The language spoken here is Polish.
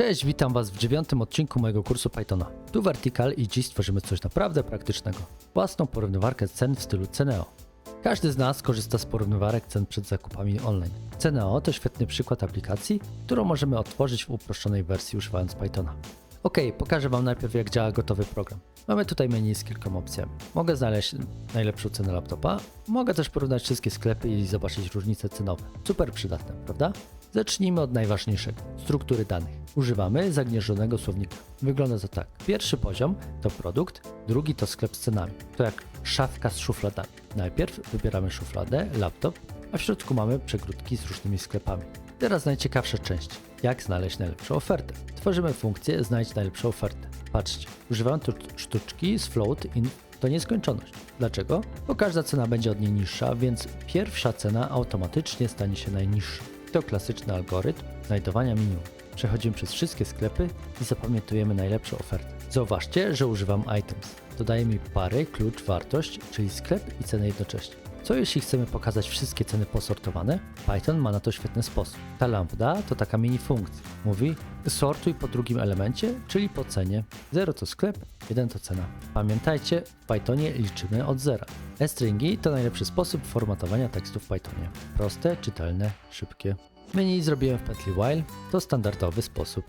Cześć, witam Was w dziewiątym odcinku mojego kursu Pythona. Tu Vertical i dziś stworzymy coś naprawdę praktycznego. Własną porównywarkę cen w stylu Ceneo. Każdy z nas korzysta z porównywarek cen przed zakupami online. Ceneo to świetny przykład aplikacji, którą możemy otworzyć w uproszczonej wersji używając Pythona. Ok, pokażę Wam najpierw jak działa gotowy program. Mamy tutaj menu z kilkoma opcjami. Mogę znaleźć najlepszą cenę laptopa, mogę też porównać wszystkie sklepy i zobaczyć różnice cenowe. Super przydatne, prawda? Zacznijmy od najważniejszego struktury danych. Używamy zagnieżdżonego słownika. Wygląda to tak. Pierwszy poziom to produkt, drugi to sklep z cenami. To jak szafka z szufladami. Najpierw wybieramy szufladę, laptop, a w środku mamy przegródki z różnymi sklepami. Teraz najciekawsza część. Jak znaleźć najlepszą ofertę? Tworzymy funkcję znajdź najlepszą ofertę. Patrzcie, używam tu sztuczki z float in to nieskończoność. Dlaczego? Bo każda cena będzie od niej niższa, więc pierwsza cena automatycznie stanie się najniższa. To klasyczny algorytm znajdowania minimum. Przechodzimy przez wszystkie sklepy i zapamiętujemy najlepszą ofertę. Zauważcie, że używam items. Dodaje mi pary, klucz, wartość, czyli sklep i cenę jednocześnie. Co jeśli chcemy pokazać wszystkie ceny posortowane? Python ma na to świetny sposób. Ta lambda to taka mini funkcja. Mówi sortuj po drugim elemencie, czyli po cenie. 0 to sklep, 1 to cena. Pamiętajcie, w Pythonie liczymy od zera. stringi to najlepszy sposób formatowania tekstu w Pythonie. Proste, czytelne, szybkie. Menu zrobiłem w pętli while, to standardowy sposób.